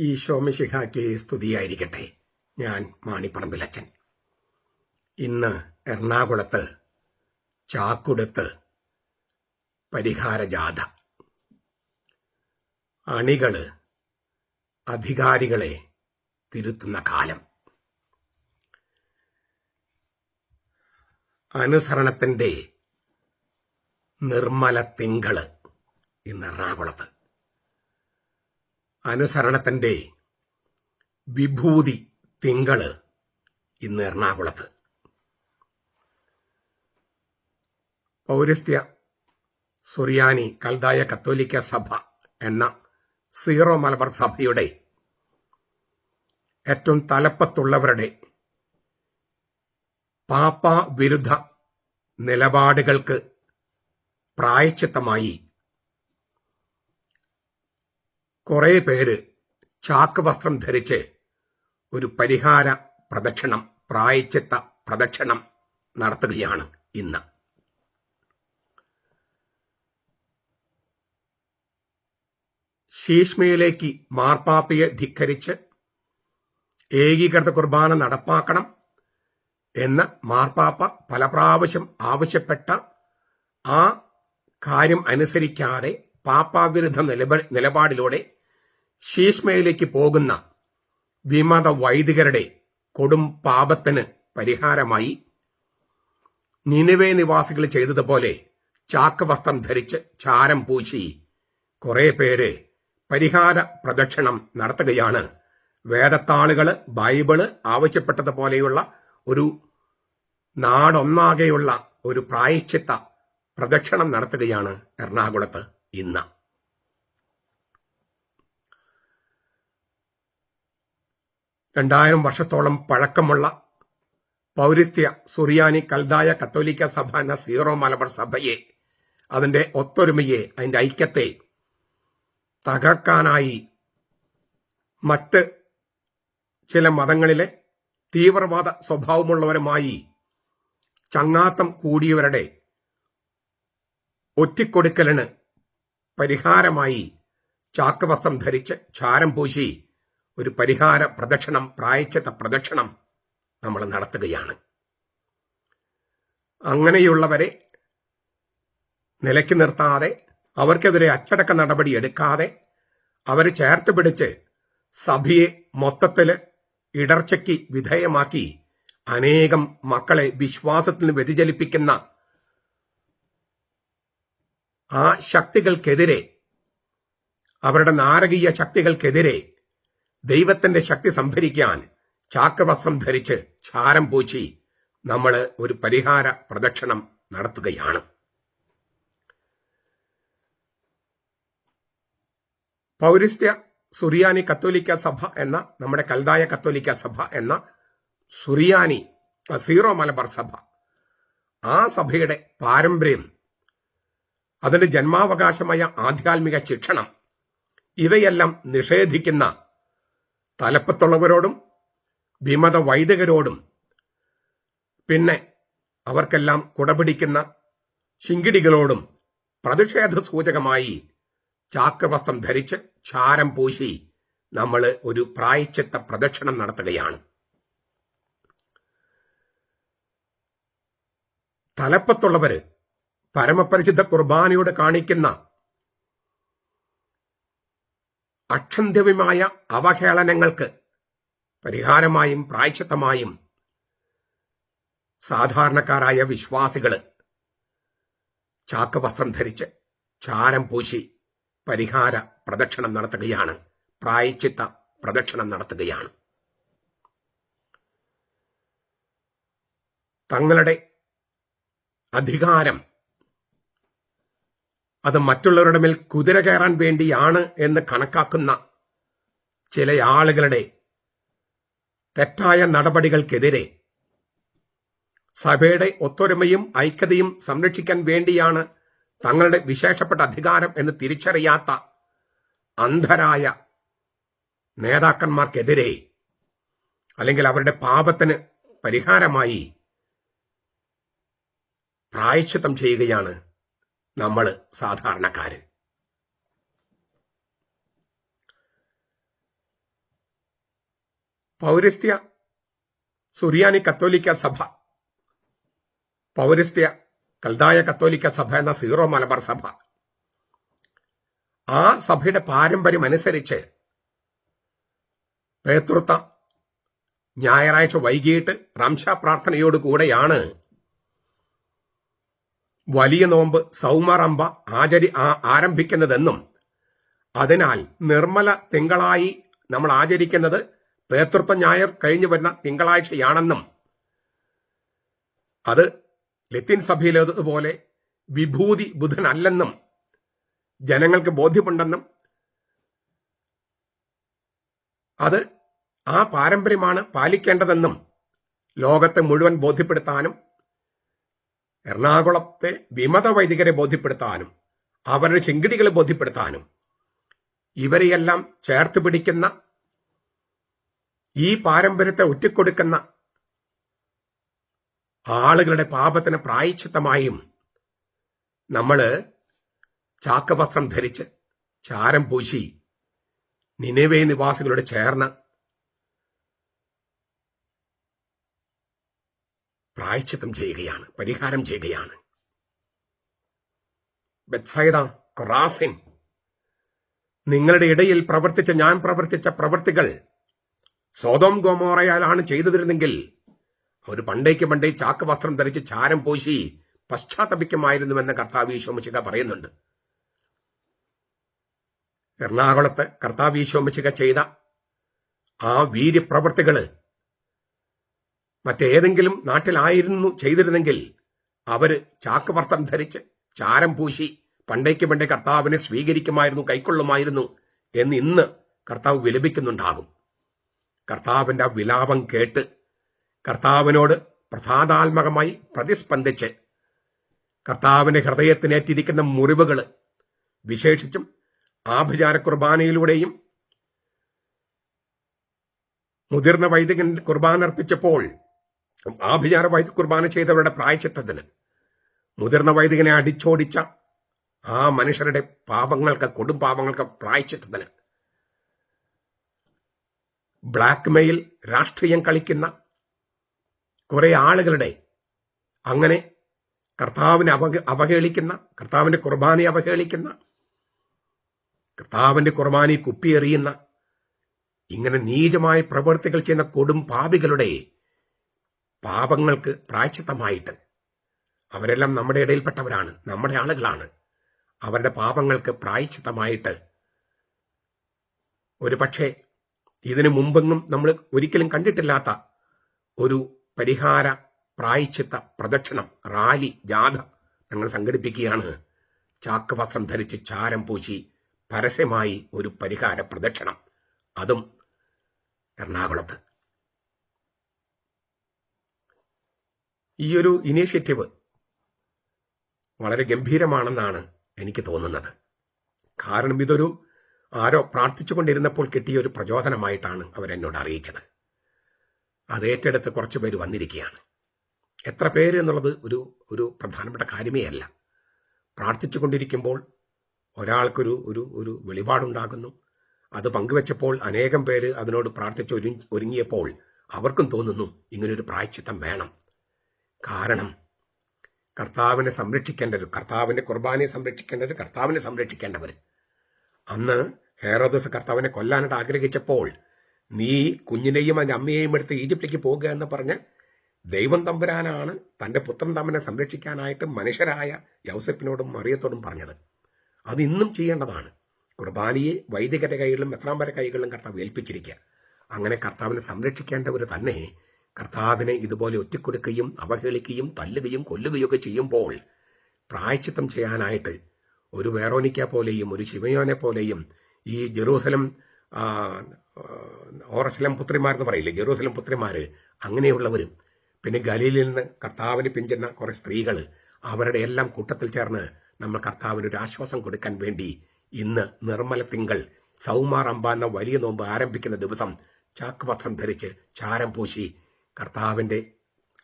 ഈ ശോമശിഖാക്ക് സ്തുതിയായിരിക്കട്ടെ. ഞാൻ മാണിപ്പറമ്പിലച്ചൻ ഇന്ന് എറണാകുളത്ത് ചാക്കുടത്ത് പരിഹാരജാഥ. അണികൾ അധികാരികളെ തിരുത്തുന്ന കാലം. അനുസരണത്തിന്റെ നിർമ്മല തിങ്കൾ ഇന്ന് എറണാകുളത്ത്. അനുസരണത്തിന്റെ വിഭൂതി തിങ്കൾ ഇന്ന് എറണാകുളത്ത്. പൗരസ്ത്യ സുറിയാനി കൽതായ കത്തോലിക്ക സഭ എന്ന സീറോ മലബാർ സഭയുടെ ഏറ്റവും തലപ്പത്തുള്ളവരുടെ പാപ്പ വിരുദ്ധ നിലപാടുകൾക്ക് പ്രായച്ചിത്തമായി കുറെ പേര് ചാക്ക് വസ്ത്രം ധരിച്ച് ഒരു പരിഹാര പ്രദക്ഷിണം പ്രായച്ചിത്ത പ്രദക്ഷിണം നടത്തുകയാണ് ഇന്ന്. ശീഷ്മയിലേക്ക് മാർപ്പാപ്പയെ ധിക്കരിച്ച് ഏകീകൃത കുർബാന നടപ്പാക്കണം എന്ന് മാർപ്പാപ്പ പല പ്രാവശ്യം ആവശ്യപ്പെട്ട ആ കാര്യം അനുസരിക്കാതെ പാപ്പാവിരുദ്ധ നിലപ- നിലപാടിലൂടെ ശീഷ്മയിലേക്ക് പോകുന്ന വിമത വൈദികരുടെ കൊടും പാപത്തിന് പരിഹാരമായി നിനിവേ നിവാസികൾ ചെയ്തതുപോലെ ചാക്ക് വസ്ത്രം ധരിച്ച് ചാരം പൂശി കുറെ പേര് പരിഹാര പ്രദക്ഷിണം നടത്തുകയാണ്. വേദത്താളുകൾ ബൈബിൾ ആവശ്യപ്പെട്ടതുപോലെയുള്ള ഒരു നാടൊന്നാകെയുള്ള ഒരു പ്രായശ്ചിത്ത പ്രദക്ഷിണം നടത്തുകയാണ് എറണാകുളത്ത് ഇന്ന്. രണ്ടായിരം വർഷത്തോളം പഴക്കമുള്ള പൗരസ്ത്യ സുറിയാനി കൽദായ കത്തോലിക്ക സഭ എന്ന സീറോ മലബാർ സഭയെ അതിന്റെ ഒത്തൊരുമയെ അതിന്റെ ഐക്യത്തെ തകർക്കാനായി മറ്റ് ചില മതങ്ങളിലെ തീവ്രവാദ സ്വഭാവമുള്ളവരുമായി ചങ്ങാത്തം കൂടിയവരുടെ ഒറ്റിക്കൊടുക്കലിന് പരിഹാരമായി ചാക്കുവസ്ത്രം ധരിച്ച് ചാരം പൂശി ഒരു പരിഹാര പ്രദക്ഷിണം പ്രായച്ചത്ത പ്രദക്ഷിണം നമ്മൾ നടത്തുകയാണ്. അങ്ങനെയുള്ളവരെ നിലയ്ക്ക് നിർത്താതെ അവർക്കെതിരെ അച്ചടക്ക നടപടി എടുക്കാതെ അവരെ ചേർത്ത് പിടിച്ച് സഭയെ മൊത്തത്തിൽ ഇടർച്ചയ്ക്ക് വിധേയമാക്കി അനേകം മക്കളെ വിശ്വാസത്തിൽ വ്യതിചലിപ്പിക്കുന്ന ആ ശക്തികൾക്കെതിരെ അവരുടെ നാരകീയ ശക്തികൾക്കെതിരെ ദൈവത്തിന്റെ ശക്തി സംഭരിക്കാൻ ചാക്കവസ്ത്രം ധരിച്ച് ചാരം പൂച്ചി നമ്മൾ ഒരു പരിഹാര പ്രദക്ഷിണം നടത്തുകയാണ്. പൗരസ്ത്യ സുറിയാനി കത്തോലിക്ക സഭ എന്ന നമ്മുടെ കൽതായ കത്തോലിക്ക സഭ എന്ന സുറിയാനി സീറോ മലബാർ സഭ ആ സഭയുടെ പാരമ്പര്യം അതിന്റെ ജന്മാവകാശമായ ആധ്യാത്മിക ശിക്ഷണം ഇവയെല്ലാം നിഷേധിക്കുന്ന തലപ്പത്തുള്ളവരോടും വിമത വൈദികരോടും പിന്നെ അവർക്കെല്ലാം കുടപിടിക്കുന്ന ശിങ്കിടികളോടും പ്രതിഷേധ സൂചകമായി ചാക്കവസ്ത്രം ധരിച്ച് ചാരം പൂശി നമ്മൾ ഒരു പ്രായച്ചിത്ത പ്രദക്ഷിണം നടത്തുകയാണ്. തലപ്പത്തുള്ളവര് പരമപരിശുദ്ധ കുർബാനയോട് കാണിക്കുന്ന അക്ഷന്ത്യവുമായ അവഹേളനങ്ങൾക്ക് പരിഹാരമായും പ്രായച്ചിത്തമായും സാധാരണക്കാരായ വിശ്വാസികൾ ചാക്കവസ്ത്രം ധരിച്ച് ചാരം പൂശി പരിഹാര പ്രദക്ഷിണം നടത്തുകയാണ് പ്രായച്ചിത്ത പ്രദക്ഷിണം നടത്തുകയാണ്. തങ്ങളുടെ അധികാരം അത് മറ്റുള്ളവരുടെ മേൽ കുതിര കയറാൻ വേണ്ടിയാണ് എന്ന് കണക്കാക്കുന്ന ചില ആളുകളുടെ തെറ്റായ നടപടികൾക്കെതിരെ സഭയുടെ ഒത്തൊരുമയും ഐക്യതയും സംരക്ഷിക്കാൻ വേണ്ടിയാണ് തങ്ങളുടെ വിശേഷപ്പെട്ട അധികാരം എന്ന് തിരിച്ചറിയാത്ത അന്ധരായ നേതാക്കന്മാർക്കെതിരെ അല്ലെങ്കിൽ അവരുടെ പാപത്തിന് പരിഹാരമായി പ്രായശ്ചിത്തം ചെയ്യുകയാണ് നമ്മൾ സാധാരണക്കാര്. പൗരസ്ത്യ സുറിയാനി കത്തോലിക്ക സഭ. പൗരസ്ത്യ കൽദായ കത്തോലിക്ക സഭ എന്ന സീറോ മലബാർ സഭ. ആ സഭയുടെ പാരമ്പര്യം അനുസരിച്ച് പേതൃത്വ ഞായറാഴ്ച വൈകിട്ട് റംഷ പ്രാർത്ഥനയോടുകൂടെയാണ് വലിയ നോമ്പ് സൗമറമ്പ ആചരി ആരംഭിക്കുന്നതെന്നും അതിനാൽ നിർമ്മല തിങ്കളായി നമ്മൾ ആചരിക്കുന്നത് പേതൃത്വ ഞായർ കഴിഞ്ഞു വരുന്ന തിങ്കളാഴ്ചയാണെന്നും അത് ലത്തീൻ സഭയിലേതുപോലെ വിഭൂതി ബുധനല്ലെന്നും ജനങ്ങൾക്ക് ബോധ്യമുണ്ടെന്നും അത് ആ പാരമ്പര്യമാണ് പാലിക്കേണ്ടതെന്നും ലോകത്തെ മുഴുവൻ ബോധ്യപ്പെടുത്താനും എറണാകുളത്തെ വിമത വൈദികരെ ബോധ്യപ്പെടുത്താനും അവരുടെ ചെങ്കിടികളെ ബോധ്യപ്പെടുത്താനും ഇവരെയെല്ലാം ചേർത്ത് പിടിക്കുന്ന ഈ പാരമ്പര്യത്തെ ഒറ്റിക്കൊടുക്കുന്ന ആളുകളുടെ പാപത്തിന് പ്രായച്ചിത്തമായും നമ്മൾ ചാക്കവസ്ത്രം ധരിച്ച് ചാരം പൂശി നിലവേ നിവാസികളോട് ചേർന്ന് പ്രായച്ചിത്തം ചെയ്യുകയാണ് പരിഹാരം ചെയ്യുകയാണ്. ബെത്സൈദ ക്രാസിൻ നിങ്ങളുടെ ഇടയിൽ പ്രവർത്തിച്ച ഞാൻ പ്രവർത്തിച്ച പ്രവൃത്തികൾ സ്വതം ഗോമോറയാലാണ് ചെയ്തിരുന്നെങ്കിൽ അവർ പണ്ടേക്ക് പണ്ടേ ചാക്ക് വസ്ത്രം ധരിച്ച് ചാരം പൂശി പശ്ചാത്തപിക്കുമായിരുന്നുവെന്ന് കർത്താവ് ഈശോമിശിക പറയുന്നുണ്ട്. എറണാകുളത്ത് കർത്താവ് ഈശോമിശിക ചെയ്ത ആ വീര്യപ്രവർത്തികൾ മറ്റേതെങ്കിലും നാട്ടിലായിരുന്നു ചെയ്തിരുന്നെങ്കിൽ അവർ ചാക്കവർത്തം ധരിച്ച് ചാരം പൂശി പണ്ടേക്ക് പണ്ടേ കർത്താവിനെ സ്വീകരിക്കുമായിരുന്നു കൈക്കൊള്ളുമായിരുന്നു എന്ന് ഇന്ന് കർത്താവ് വിലപിക്കുന്നുണ്ടാകും. കർത്താവിന്റെ ആ വിലാപം കേട്ട് കർത്താവിനോട് പ്രസാദാത്മകമായി പ്രതിസ്പന്ദിച്ച് കർത്താവിന്റെ ഹൃദയത്തിനേറ്റിരിക്കുന്ന മുറിവുകൾ വിശേഷിച്ചും ആഭിചാര കുർബാനയിലൂടെയും മുതിർന്ന വൈദികൻ കുർബാന അർപ്പിച്ചപ്പോൾ ആഭിചാര വൈദ്യ കുർബാന ചെയ്തവരുടെ പ്രായച്ചിത്തത്തിന് മുതിർന്ന വൈദികനെ അടിച്ചോടിച്ച ആ മനുഷ്യരുടെ പാപങ്ങൾക്ക് കൊടും പാപങ്ങൾക്ക് പ്രായച്ചിത്തത്തിന് ബ്ലാക്ക് മെയിൽ രാഷ്ട്രീയം കളിക്കുന്ന കുറെ ആളുകളുടെ അങ്ങനെ കർത്താവിനെ അവഹ അവഹേളിക്കുന്ന കർത്താവിന്റെ കുർബാനെ അവഹേളിക്കുന്ന കർത്താവിന്റെ കുർബാനെ കുപ്പിയെറിയുന്ന ഇങ്ങനെ നീചമായ പ്രവൃത്തികൾ ചെയ്യുന്ന കൊടും പാപികളുടെ പാപങ്ങൾക്ക് പ്രായച്ചിത്തമായിട്ട് അവരെല്ലാം നമ്മുടെ ഇടയിൽപ്പെട്ടവരാണ് നമ്മുടെ ആളുകളാണ്. അവരുടെ പാപങ്ങൾക്ക് പ്രായച്ചിത്തമായിട്ട് ഒരു പക്ഷേ ഇതിനു മുമ്പെങ്ങും നമ്മൾ ഒരിക്കലും കണ്ടിട്ടില്ലാത്ത ഒരു പരിഹാര പ്രായച്ചിത്ത പ്രദക്ഷിണം റാലി ജാഥ ഞങ്ങൾ സംഘടിപ്പിക്കുകയാണ്. ചാക്ക് വസ്ത്രം ധരിച്ച് ചാരം പൂശി പരസ്യമായി ഒരു പരിഹാര പ്രദക്ഷിണം. അതും എറണാകുളത്ത്. ഈ ഒരു ഇനീഷ്യേറ്റീവ് വളരെ ഗംഭീരമാണെന്നാണ് എനിക്ക് തോന്നുന്നത്. കാരണം ഇതൊരു ആരോ പ്രാർത്ഥിച്ചുകൊണ്ടിരുന്നപ്പോൾ കിട്ടിയ ഒരു പ്രചോദനമായിട്ടാണ് അവരെന്നോട് അറിയിച്ചത്. അത് ഏറ്റെടുത്ത് കുറച്ച് പേര് വന്നിരിക്കുകയാണ്. എത്ര പേര് എന്നുള്ളത് ഒരു ഒരു പ്രധാനപ്പെട്ട കാര്യമേ അല്ല. പ്രാർത്ഥിച്ചുകൊണ്ടിരിക്കുമ്പോൾ ഒരാൾക്കൊരു ഒരു ഒരു വെളിപാടുണ്ടാകുന്നു. അത് പങ്കുവെച്ചപ്പോൾ അനേകം പേര് അതിനോട് പ്രാർത്ഥിച്ച് ഒരുങ്ങിയപ്പോൾ അവർക്കും തോന്നുന്നു ഇങ്ങനൊരു പ്രായച്ചിത്തം വേണം. കാരണം കർത്താവിനെ സംരക്ഷിക്കേണ്ടവർ കർത്താവിന്റെ കുർബാനയെ സംരക്ഷിക്കേണ്ടവർ കർത്താവിനെ സംരക്ഷിക്കേണ്ടവർ അന്ന് ഹേറോദസ് കർത്താവിനെ കൊല്ലാനായിട്ട് ആഗ്രഹിച്ചപ്പോൾ നീ കുഞ്ഞിനെയും അതിന്റെ അമ്മയെയും എടുത്ത് ഈജിപ്തിലേക്ക് പോകുക എന്ന് പറഞ്ഞ് ദൈവം തമ്പുരാനാണ് തന്റെ പുത്രൻ തമ്മനെ സംരക്ഷിക്കാനായിട്ട് മനുഷ്യരായ യൗസപ്പിനോടും മറിയത്തോടും പറഞ്ഞത്. അത് ഇന്നും ചെയ്യേണ്ടതാണ്. കുർബാനയെ വൈദികരുടെ കൈകളിലും എത്രാമ്പര കൈകളിലും കർത്താവ് ഏൽപ്പിച്ചിരിക്കുക. അങ്ങനെ കർത്താവിനെ സംരക്ഷിക്കേണ്ടവർ തന്നെ കർത്താവിനെ ഇതുപോലെ ഒറ്റക്കൊടുക്കുകയും അവഹേളിക്കുകയും തല്ലുകയും കൊല്ലുകയും ഒക്കെ ചെയ്യുമ്പോൾ പ്രായച്ചിത്തം ചെയ്യാനായിട്ട് ഒരു വേറോനിക്ക പോലെയും ഒരു ശിവയോനെ പോലെയും ഈ ജെറൂസലം ഓറസലം പുത്രിമാർ പുത്രിമാരെന്ന് പറയില്ലേ ജെറൂസലം പുത്രിമാര് അങ്ങനെയുള്ളവരും. പിന്നെ ഗലീലിൽ നിന്ന് കർത്താവിന് പിഞ്ചെന്ന കുറെ സ്ത്രീകൾ അവരുടെ എല്ലാം കൂട്ടത്തിൽ ചേർന്ന് നമ്മൾ കർത്താവിന് ഒരു ആശ്വാസം കൊടുക്കാൻ വേണ്ടി ഇന്ന് നിർമ്മല തിങ്കൾ സൗമാർ അമ്പ എന്ന വലിയ നോമ്പ് ആരംഭിക്കുന്ന ദിവസം ചാക്ക് വസ്ത്രം ധരിച്ച് ചാരം പൂശി കർത്താവിന്റെ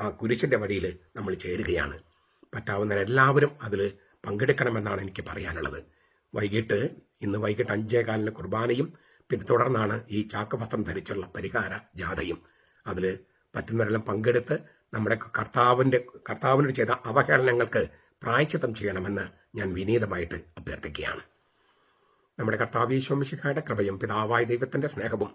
ആ കുരിശിന്റെ വഴിയിൽ നമ്മൾ ചേരുകയാണ്. പറ്റാവുന്ന എല്ലാവരും അതിൽ പങ്കെടുക്കണമെന്നാണ് എനിക്ക് പറയാനുള്ളത്. വൈകിട്ട് ഇന്ന് വൈകിട്ട് അഞ്ചേകാലിന് കുർബാനയും പിന്നെ തുടർന്നാണ് ഈ ചാക്ക് വസ്ത്രം ധരിച്ചുള്ള പരിഹാര ജാഥയും. അതിൽ പറ്റുന്നവരെല്ലാം പങ്കെടുത്ത് നമ്മുടെ കർത്താവിന്റെ കർത്താവിനോട് ചെയ്ത അവഹേളനങ്ങൾക്ക് പ്രായച്ചിത്തം ചെയ്യണമെന്ന് ഞാൻ വിനീതമായിട്ട് അഭ്യർത്ഥിക്കുകയാണ്. നമ്മുടെ കർത്താവ് ഈശോമിശിഖായുടെ കൃപയും പിതാവായ ദൈവത്തിന്റെ സ്നേഹവും